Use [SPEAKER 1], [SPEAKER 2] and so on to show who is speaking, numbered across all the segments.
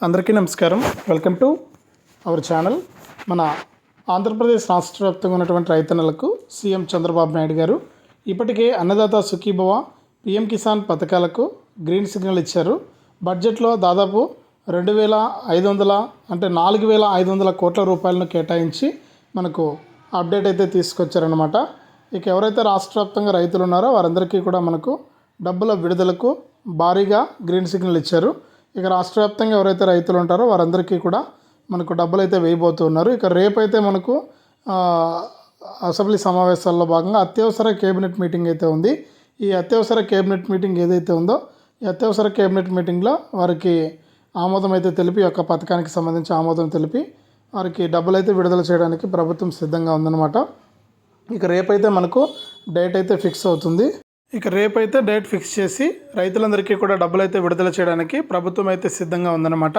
[SPEAKER 1] అందరికీ నమస్కారం. Welcome to our channel మన ఆంధ్రప్రదేశ్ రాష్ట్ర వ్యాప్తంగా ఉన్నటువంటి రైతన్నలకు సీఎం చంద్రబాబు నాయుడు గారు ఇప్పటికే అన్నదాత సుఖీభవ పిఎం కిసాన్ పథకాలకు గ్రీన్ సిగ్నల్ ఇచ్చారు. బడ్జెట్లో దాదాపు రెండు వేల ఐదు వందల అంటే నాలుగు వేల ఐదు వందల కోట్ల రూపాయలను కేటాయించి మనకు అప్డేట్ అయితే తీసుకొచ్చారనమాట ఇక ఎవరైతే రాష్ట్ర వ్యాప్తంగా రైతులు ఉన్నారో వారందరికీ కూడా మనకు డబ్బుల విడుదలకు భారీగా గ్రీన్ సిగ్నల్ ఇచ్చారు. ఇక రాష్ట్ర వ్యాప్తంగా ఎవరైతే రైతులు ఉంటారో వారందరికీ కూడా మనకు డబ్బులు అయితే వేయబోతున్నారు. ఇక రేపైతే మనకు అసెంబ్లీ సమావేశాల్లో భాగంగా అత్యవసర కేబినెట్ మీటింగ్ అయితే ఉంది. ఈ అత్యవసర కేబినెట్ మీటింగ్ ఏదైతే ఉందో ఈ అత్యవసర కేబినెట్ మీటింగ్లో వారికి ఆమోదం అయితే తెలిపి ఈ యొక్క పథకానికి సంబంధించి ఆమోదం తెలిపి వారికి డబ్బులు అయితే విడుదల చేయడానికి ప్రభుత్వం సిద్ధంగా ఉందన్నమాట. ఇక రేపైతే మనకు డేట్ అయితే ఫిక్స్ అవుతుంది. ఇక రేపైతే డేట్ ఫిక్స్ చేసి రైతులందరికీ కూడా డబ్బులు అయితే విడుదల చేయడానికి ప్రభుత్వం అయితే సిద్ధంగా ఉందన్నమాట.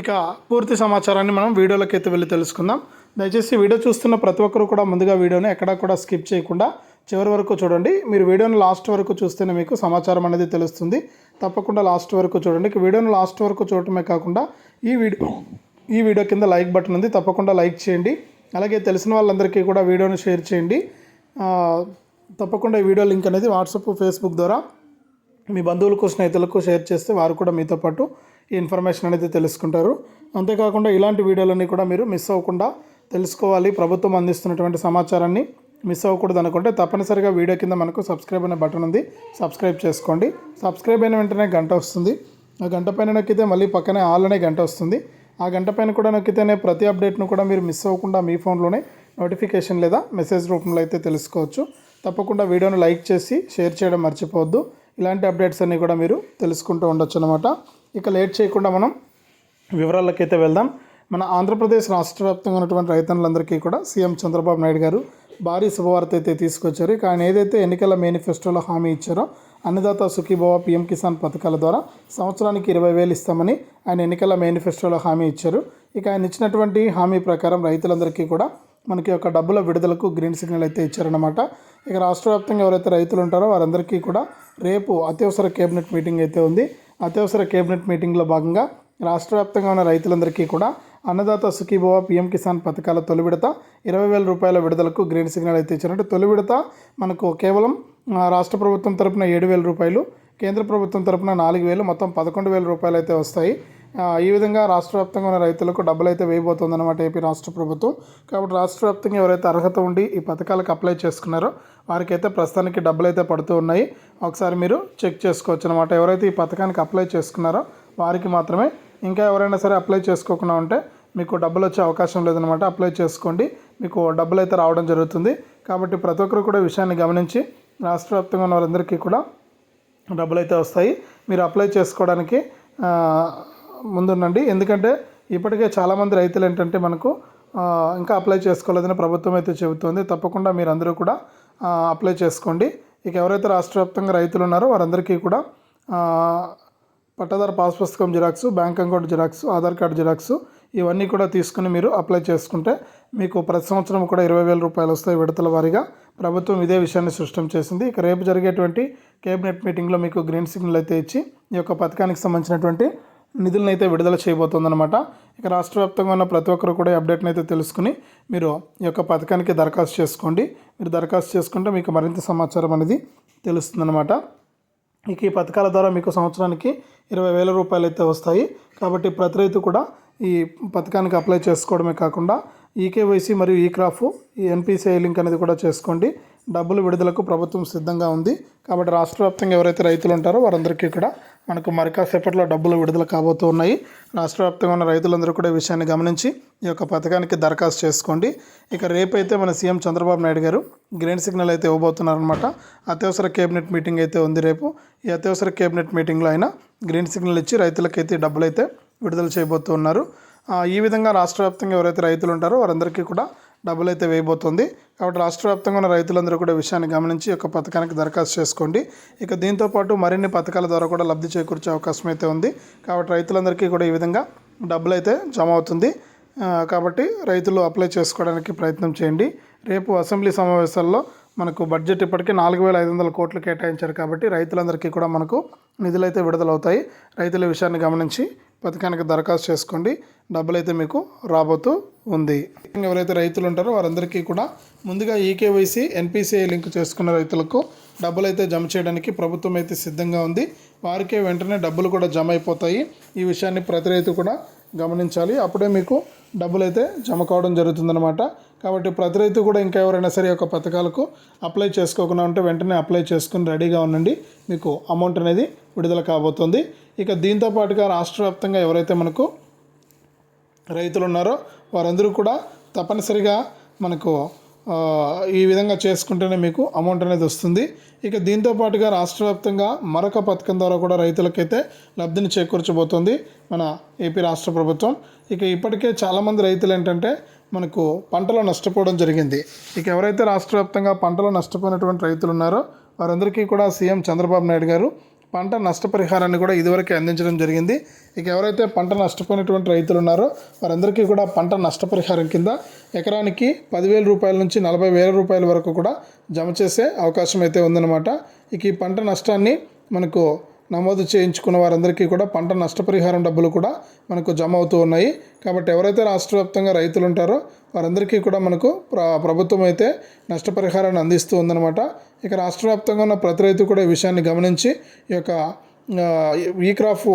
[SPEAKER 1] ఇక పూర్తి సమాచారాన్ని మనం వీడియోలోకి అయితే వెళ్ళి తెలుసుకుందాం. దయచేసి వీడియో చూస్తున్న ప్రతి ఒక్కరు కూడా ముందుగా వీడియోని ఎక్కడా కూడా స్కిప్ చేయకుండా చివరి వరకు చూడండి. మీరు వీడియోని లాస్ట్ వరకు చూస్తేనే మీకు సమాచారం అనేది తెలుస్తుంది. తప్పకుండా లాస్ట్ వరకు చూడండి. ఇక వీడియోని లాస్ట్ వరకు చూడటమే కాకుండా ఈ వీడియో ఈ వీడియో కింద లైక్ బటన్ ఉంది. తప్పకుండా లైక్ చేయండి. అలాగే తెలిసిన వాళ్ళందరికీ కూడా వీడియోని షేర్ చేయండి. తప్పకుండా ఈ వీడియో లింక్ అనేది వాట్సాప్ ఫేస్బుక్ ద్వారా మీ బంధువులకు స్నేహితులకు షేర్ చేస్తే వారు కూడా మీతో పాటు ఈ ఇన్ఫర్మేషన్ అనేది తెలుసుకుంటారు. అంతేకాకుండా ఇలాంటి వీడియోలన్నీ కూడా మీరు మిస్ అవ్వకుండా తెలుసుకోవాలి. ప్రభుత్వం అందిస్తున్నటువంటి సమాచారాన్ని మిస్ అవ్వకూడదు అనుకుంటే తప్పనిసరిగా వీడియో కింద మనకు సబ్స్క్రైబ్ అనే బటన్ ఉంది. సబ్స్క్రైబ్ చేసుకోండి. సబ్స్క్రైబ్ అయిన వెంటనే గంట వస్తుంది. ఆ గంట పైన నొక్కితే మళ్ళీ పక్కనే ఆల్ అనే గంట వస్తుంది. ఆ గంట పైన కూడా నొక్కితేనే ప్రతి అప్డేట్ను కూడా మీరు మిస్ అవ్వకుండా మీ ఫోన్లోనే నోటిఫికేషన్ లేదా మెసేజ్ రూపంలో అయితే తెలుసుకోవచ్చు. తప్పకుండా వీడియోను లైక్ చేసి షేర్ చేయడం మర్చిపోవద్దు. ఇలాంటి అప్డేట్స్ అన్నీ కూడా మీరు తెలుసుకుంటూ ఉండొచ్చు అనమాట ఇక లేట్ చేయకుండా మనం వివరాలకైతే వెళ్దాం. మన ఆంధ్రప్రదేశ్ రాష్ట్ర వ్యాప్తంగా ఉన్నటువంటి రైతన్నులందరికీ కూడా సీఎం చంద్రబాబు నాయుడు గారు భారీ శుభవార్త అయితే తీసుకొచ్చారు. ఇక ఆయన ఏదైతే ఎన్నికల మేనిఫెస్టోలో హామీ ఇచ్చారో అన్నదాత సుఖీభవ పిఎం కిసాన్ పథకాల ద్వారా సంవత్సరానికి ఇరవై వేలు ఇస్తామని ఆయన ఎన్నికల మేనిఫెస్టోలో హామీ ఇచ్చారు. ఇక ఆయన ఇచ్చినటువంటి హామీ ప్రకారం రైతులందరికీ కూడా మనకి ఒక డబ్బుల విడుదలకు గ్రీన్ సిగ్నల్ అయితే ఇచ్చారనమాట ఇక రాష్ట్ర వ్యాప్తంగా ఎవరైతే రైతులు ఉంటారో వారందరికీ కూడా రేపు అత్యవసర కేబినెట్ మీటింగ్ అయితే ఉంది. అత్యవసర కేబినెట్ మీటింగ్లో భాగంగా రాష్ట్ర వ్యాప్తంగా ఉన్న రైతులందరికీ కూడా అన్నదాత సుఖీభవ పిఎం కిసాన్ పథకాల తొలి విడత ఇరవై వేల రూపాయల విడుదలకు గ్రీన్ సిగ్నల్ అయితే ఇచ్చారంటే తొలి విడత మనకు కేవలం రాష్ట్ర ప్రభుత్వం తరపున ఏడు వేల రూపాయలు కేంద్ర ప్రభుత్వం తరపున నాలుగు వేలు మొత్తం పదకొండు వేల రూపాయలు అయితే వస్తాయి. ఈ విధంగా రాష్ట్ర వ్యాప్తంగా ఉన్న రైతులకు డబ్బులు అయితే వేయబోతుందన్నమాట ఏపీ రాష్ట్ర ప్రభుత్వం. కాబట్టి రాష్ట్ర వ్యాప్తంగా ఎవరైతే అర్హత ఉండి ఈ పథకాలకు అప్లై చేసుకున్నారో వారికైతే ప్రస్తుతానికి డబ్బులు అయితే పడుతూ ఉన్నాయి. ఒకసారి మీరు చెక్ చేసుకోవచ్చు అనమాట ఎవరైతే ఈ పథకానికి అప్లై చేసుకున్నారో వారికి మాత్రమే. ఇంకా ఎవరైనా సరే అప్లై చేసుకోకుండా ఉంటే మీకు డబ్బులు వచ్చే అవకాశం లేదనమాట అప్లై చేసుకోండి. మీకు డబ్బులు అయితే రావడం జరుగుతుంది. కాబట్టి ప్రతి ఒక్కరు కూడా విషయాన్ని గమనించి రాష్ట్ర వ్యాప్తంగా ఉన్న వారందరికీ కూడా డబ్బులు అయితే వస్తాయి. మీరు అప్లై చేసుకోవడానికి ముందుండండి. ఎందుకంటే ఇప్పటికే చాలామంది రైతులు ఏంటంటే మనకు ఇంకా అప్లై చేసుకోలేదని ప్రభుత్వం అయితే చెబుతోంది. తప్పకుండా మీరు అందరూ కూడా అప్లై చేసుకోండి. ఇక ఎవరైతే రాష్ట్ర వ్యాప్తంగా రైతులు ఉన్నారో వారందరికీ కూడా పట్టాదారు పాస్ పుస్తకం xerox bank account xerox Aadhaar card xerox ఇవన్నీ కూడా తీసుకుని మీరు అప్లై చేసుకుంటే మీకు ప్రతి సంవత్సరం కూడా ఇరవై వేల రూపాయలు వస్తాయి విడతల వారీగా. ప్రభుత్వం ఇదే విషయాన్ని సృష్టం చేసింది. ఇక రేపు జరిగేటువంటి కేబినెట్ మీటింగ్లో మీకు గ్రీన్ సిగ్నల్ అయితే ఇచ్చి ఈ యొక్క పథకానికి సంబంధించినటువంటి నిధులను అయితే విడుదల చేయబోతోందనమాట ఇక రాష్ట్ర వ్యాప్తంగా ఉన్న ప్రతి ఒక్కరు కూడా అప్డేట్ని అయితే తెలుసుకుని మీరు ఈ యొక్క పథకానికి దరఖాస్తు చేసుకోండి. మీరు దరఖాస్తు చేసుకుంటే మీకు మరింత సమాచారం అనేది తెలుస్తుందన్నమాట. ఇక ఈ పథకాల ద్వారా మీకు సంవత్సరానికి ఇరవై వేల రూపాయలు అయితే వస్తాయి. కాబట్టి ప్రతి రైతు కూడా ఈ పథకానికి అప్లై చేసుకోవడమే కాకుండా ఈకేవైసీ మరియు ఈ క్రాఫ్ ఈ ఎన్పిసిఐ లింక్ అనేది కూడా చేసుకోండి. డబ్బులు విడుదలకు ప్రభుత్వం సిద్ధంగా ఉంది. కాబట్టి రాష్ట్ర వ్యాప్తంగా ఎవరైతే రైతులు ఉంటారో వారందరికీ కూడా మనకు మరికాసేపట్లో డబ్బులు విడుదల కాబోతూ ఉన్నాయి. రాష్ట్ర వ్యాప్తంగా ఉన్న రైతులందరూ కూడా ఈ విషయాన్ని గమనించి ఈ యొక్క పథకానికి దరఖాస్తు చేసుకోండి. ఇక రేపైతే మన సీఎం చంద్రబాబు నాయుడు గారు గ్రీన్ సిగ్నల్ అయితే ఇవ్వబోతున్నారనమాట అత్యవసర కేబినెట్ మీటింగ్ అయితే ఉంది రేపు. ఈ అత్యవసర కేబినెట్ మీటింగ్లో అయినా గ్రీన్ సిగ్నల్ ఇచ్చి రైతులకైతే డబ్బులు అయితే విడుదల చేయబోతున్నారు. ఈ విధంగా రాష్ట్ర వ్యాప్తంగా ఎవరైతే రైతులు ఉంటారో వారందరికీ కూడా డబ్బులు అయితే వేయబోతుంది. కాబట్టి రాష్ట్ర వ్యాప్తంగా ఉన్న రైతులందరూ కూడా విషయాన్ని గమనించి ఒక పథకానికి దరఖాస్తు చేసుకోండి. ఇక దీంతో పాటు మరిన్ని పథకాల ద్వారా కూడా లబ్ధి చేకూర్చే అవకాశం అయితే ఉంది. కాబట్టి రైతులందరికీ కూడా ఈ విధంగా డబ్బులు అయితే జమ అవుతుంది. కాబట్టి రైతులు అప్లై చేసుకోవడానికి ప్రయత్నం చేయండి. రేపు అసెంబ్లీ సమావేశాల్లో మనకు బడ్జెట్ ఇప్పటికీ నాలుగు వేల ఐదు వందల కోట్లు కేటాయించారు కాబట్టి రైతులందరికీ కూడా మనకు నిధులైతే విడుదలవుతాయి. రైతుల విషయాన్ని గమనించి పథకానికి దరఖాస్తు చేసుకోండి. డబ్బులు అయితే మీకు రాబోతూ ఉంది. ఎవరైతే రైతులు ఉంటారో వారందరికీ కూడా ముందుగా ఈకేవైసీ ఎన్పిసిఐ లింక్ చేసుకున్న రైతులకు డబ్బులు అయితే జమ చేయడానికి ప్రభుత్వం అయితే సిద్ధంగా ఉంది. వారికే వెంటనే డబ్బులు కూడా జమ అయిపోతాయి. ఈ విషయాన్ని ప్రతి రైతు కూడా గమనించాలి. అప్పుడే మీకు డబ్బులు అయితే జమ కావడం జరుగుతుందన్నమాట. కాబట్టి ప్రతి రైతు కూడా ఇంకా ఎవరైనా సరే యొక్క పథకాలకు అప్లై చేసుకోకుండా ఉంటే వెంటనే అప్లై చేసుకుని రెడీగా ఉండండి. మీకు అమౌంట్ అనేది విడుదల కాబోతుంది. ఇక దీంతో పాటుగా రాష్ట్ర వ్యాప్తంగా ఎవరైతే మనకు రైతులు ఉన్నారో వారందరూ కూడా తప్పనిసరిగా మనకు ఈ విధంగా చేసుకుంటేనే మీకు అమౌంట్ అనేది వస్తుంది. ఇక దీంతో పాటుగా రాష్ట్ర వ్యాప్తంగా మరొక పథకం ద్వారా కూడా రైతులకైతే లబ్ధిని చేకూర్చబోతోంది మన ఏపీ రాష్ట్ర ప్రభుత్వం. ఇక ఇప్పటికే చాలామంది రైతులు ఏంటంటే మనకు పంటలో నష్టపోవడం జరిగింది. ఇక ఎవరైతే రాష్ట్ర వ్యాప్తంగా పంటలో నష్టపోయినటువంటి రైతులు ఉన్నారో వారందరికీ కూడా సీఎం చంద్రబాబు నాయుడు గారు పంట నష్టపరిహారాన్ని కూడా ఇదివరకే అందించడం జరిగింది. ఇక ఎవరైతే పంట నష్టపోయినటువంటి రైతులు ఉన్నారో వారందరికీ కూడా పంట నష్టపరిహారం కింద ఎకరానికి పదివేల రూపాయల నుంచి నలభై వేల రూపాయల వరకు కూడా జమ చేసే అవకాశం అయితే ఉందన్నమాట. ఇక ఈ పంట నష్టాన్ని మనకు నమోదు చేయించుకున్న వారందరికీ కూడా పంట నష్టపరిహారం డబ్బులు కూడా మనకు జమ అవుతూ ఉన్నాయి. కాబట్టి ఎవరైతే రాష్ట్ర వ్యాప్తంగా రైతులు ఉంటారో వారందరికీ కూడా మనకు ప్ర ప్రభుత్వం అయితే నష్టపరిహారాన్ని అందిస్తూ ఉందన్నమాట. ఇక రాష్ట్ర వ్యాప్తంగా ఉన్న ప్రతి రైతు కూడా ఈ విషయాన్ని గమనించి ఈ యొక్క ఈ క్రాప్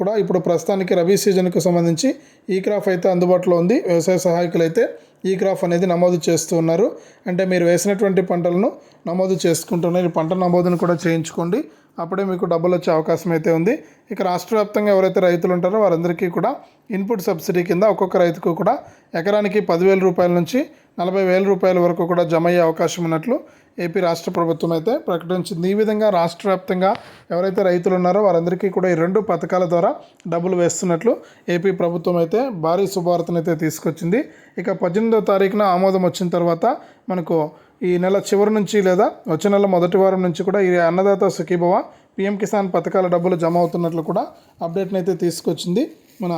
[SPEAKER 1] కూడా ఇప్పుడు ప్రస్తుతానికి రబీ సీజన్కు సంబంధించి ఈ క్రాప్ అయితే అందుబాటులో ఉంది. వ్యవసాయ సహాయకులు అయితే ఈ క్రాప్ అనేది నమోదు చేస్తూ ఉన్నారు. అంటే మీరు వేసినటువంటి పంటలను నమోదు చేసుకుంటున్నారు ఈ పంట నమోదును కూడా చేయించుకోండి. అప్పుడే మీకు డబ్బులు వచ్చే అవకాశం అయితే ఉంది. ఇక రాష్ట్ర వ్యాప్తంగా ఎవరైతే రైతులు ఉంటారో వారందరికీ కూడా ఇన్పుట్ సబ్సిడీ కింద ఒక్కొక్క రైతుకు కూడా ఎకరానికి పదివేల రూపాయల నుంచి నలభై వేల రూపాయల వరకు కూడా జమ అయ్యే అవకాశం ఉన్నట్లు ఏపీ రాష్ట్ర ప్రభుత్వం అయితే ప్రకటించింది. ఈ విధంగా రాష్ట్ర వ్యాప్తంగా ఎవరైతే రైతులు ఉన్నారో వారందరికీ కూడా ఈ రెండు పథకాల ద్వారా డబ్బులు వేస్తున్నట్లు ఏపీ ప్రభుత్వం అయితే భారీ శుభవార్తను అయితే తీసుకొచ్చింది. ఇక పద్దెనిమిదో తారీఖున ఆమోదం వచ్చిన తర్వాత మనకు ఈ నెల చివరి నుంచి లేదా వచ్చే నెల మొదటి వారం నుంచి కూడా ఈ అన్నదాత సుఖీభవ పిఎం కిసాన్ పథకాల డబ్బులు జమ అవుతున్నట్లు కూడా అప్డేట్ని అయితే తీసుకొచ్చింది మన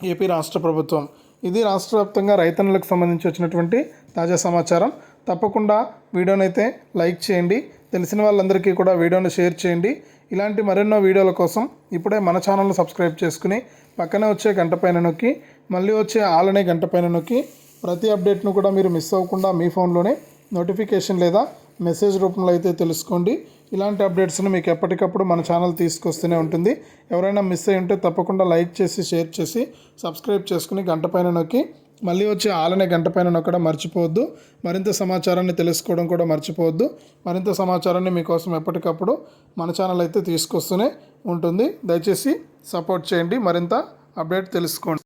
[SPEAKER 1] ఏపీ రాష్ట్ర ప్రభుత్వం. ఇది రాష్ట్ర వ్యాప్తంగా రైతన్నులకు సంబంధించి వచ్చినటువంటి తాజా సమాచారం. తప్పకుండా వీడియోనైతే లైక్ చేయండి. తెలిసిన వాళ్ళందరికీ కూడా వీడియోని షేర్ చేయండి. ఇలాంటి మరెన్నో వీడియోల కోసం ఇప్పుడే మన ఛానల్ను సబ్స్క్రైబ్ చేసుకుని పక్కనే వచ్చే గంట పైన నొక్కి మళ్ళీ వచ్చే ఆలనే గంట పైన నొక్కి ప్రతి అప్డేట్ను కూడా మీరు మిస్ అవ్వకుండా మీ ఫోన్లోనే నోటిఫికేషన్ లేదా మెసేజ్ రూపంలో అయితే తెలుసుకోండి. ఇలాంటి అప్డేట్స్ని మీకు ఎప్పటికప్పుడు మన ఛానల్ తీసుకొస్తూనే ఉంటుంది. ఎవరైనా మిస్ అయి ఉంటే తప్పకుండా లైక్ చేసి షేర్ చేసి సబ్స్క్రైబ్ చేసుకుని గంట పైన నొక్కి మళ్ళీ వచ్చి ఆలనే గంట పైన నొక్కడం మర్చిపోవద్దు. మరింత సమాచారాన్ని తెలుసుకోవడం కూడా మర్చిపోవద్దు. మరింత సమాచారాన్ని మీకోసం ఎప్పటికప్పుడు మన ఛానల్ అయితే తీసుకొస్తూనే ఉంటుంది. దయచేసి సపోర్ట్ చేయండి. మరింత అప్డేట్ తెలుసుకోండి.